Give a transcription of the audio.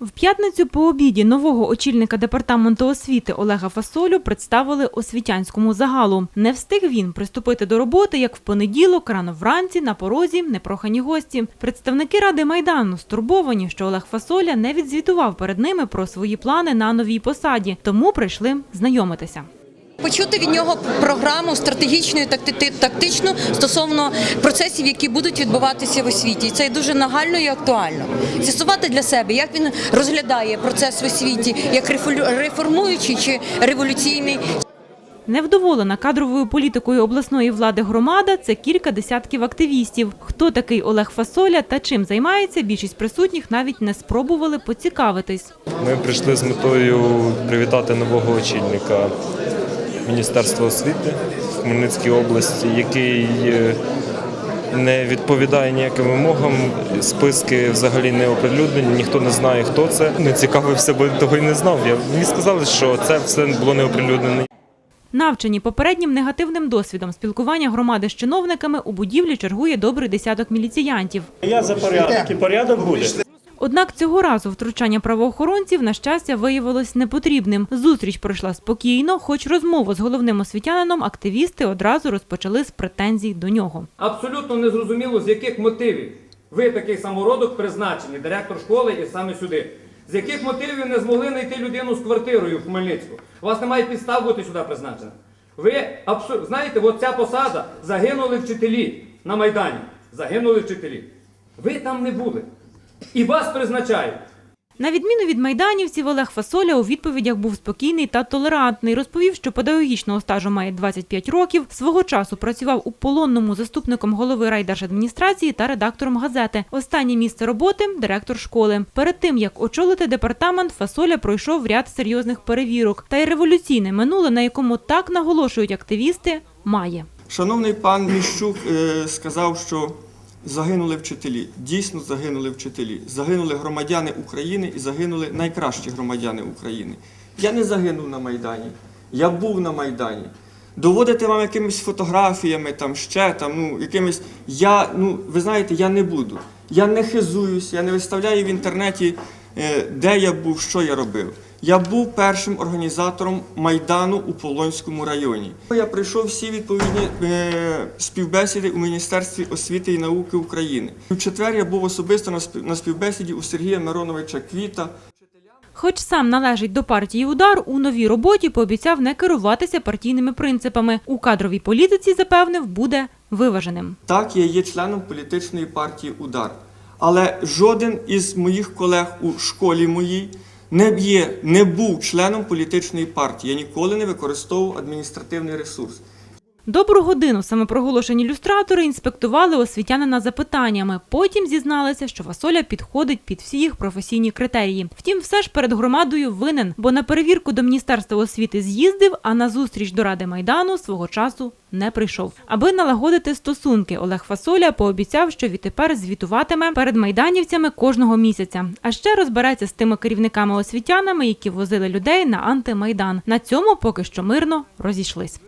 В п'ятницю по обіді нового очільника департаменту освіти Олега Фасолю представили освітянському загалу. Не встиг він приступити до роботи, як в понеділок, рано вранці, на порозі, непрохані гості. Представники ради майдану стурбовані, що Олег Фасоля не відзвітував перед ними про свої плани на новій посаді, тому прийшли знайомитися. Почути від нього програму стратегічну і такти- тактичну стосовно процесів, які будуть відбуватися в освіті. І Це дуже нагально і актуально. З'ясувати для себе, як він розглядає процес в освіті, як реформуючий чи революційний. Невдоволена кадровою політикою обласної влади громада це кілька десятків активістів. Хто такий Олег Фасоля та чим займається, більшість присутніх навіть не спробували поцікавитись. Ми прийшли з метою привітати нового очільника Міністерства освіти в Хмельницькій області, який е, не відповідає ніяким вимогам. Списки взагалі не оприлюднені, ніхто не знає, хто це. Не цікавився, бо того й не знав. Я мені сказали, що це все було не оприлюднено. Навчені попереднім негативним досвідом спілкування громади з чиновниками у будівлі чергує добрий десяток міліціянтів. Я за порядок і порядок буде. Однак цього разу втручання правоохоронців на щастя виявилось непотрібним. Зустріч пройшла спокійно, хоч розмову з головним освітянином активісти одразу розпочали з претензій до нього. Абсолютно незрозуміло, з яких мотивів ви такий самородок призначені, директор школи і саме сюди. З яких мотивів не змогли знайти людину з квартирою в Хмельницьку? У вас немає підстав бути сюди призначеним. Ви абсо... знаєте, от ця посада загинули вчителі на Майдані. Загинули вчителі. Ви там не були. І вас призначають. На відміну від майданівців, Олег Фасоля у відповідях був спокійний та толерантний. Розповів, що педагогічного стажу має 25 років. Свого часу працював у полонному заступником голови райдержадміністрації та редактором газети. Останнє місце роботи директор школи. Перед тим як очолити департамент, Фасоля пройшов ряд серйозних перевірок. Та й революційне минуле, на якому так наголошують активісти, має. Шановний пан Міщук е, сказав, що загинули вчителі. Дійсно загинули вчителі. Загинули громадяни України і загинули найкращі громадяни України. Я не загинув на Майдані. Я був на Майдані. Доводити вам якимись фотографіями, там ще там, ну, якимись. Я, ну, ви знаєте, я не буду. Я не хизуюсь, я не виставляю в інтернеті, е, де я був, що я робив. Я був першим організатором Майдану у Полонському районі. Я пройшов всі відповідні е, співбесіди у Міністерстві освіти і науки України. У четвер я був особисто на співбесіді у Сергія Мироновича Квіта. Хоч сам належить до партії удар, у новій роботі пообіцяв не керуватися партійними принципами. У кадровій політиці запевнив, буде виваженим. Так, я є членом політичної партії Удар. Але жоден із моїх колег у школі моїй не б'є, не був членом політичної партії. Я ніколи не використовував адміністративний ресурс. Добру годину самопроголошені люстратори інспектували освітянина запитаннями. Потім зізналися, що Фасоля підходить під всі їх професійні критерії. Втім, все ж перед громадою винен, бо на перевірку до Міністерства освіти з'їздив, а на зустріч до Ради Майдану свого часу не прийшов. Аби налагодити стосунки, Олег Фасоля пообіцяв, що відтепер звітуватиме перед майданівцями кожного місяця. А ще розбереться з тими керівниками освітянами, які возили людей на антимайдан. На цьому поки що мирно розійшлись.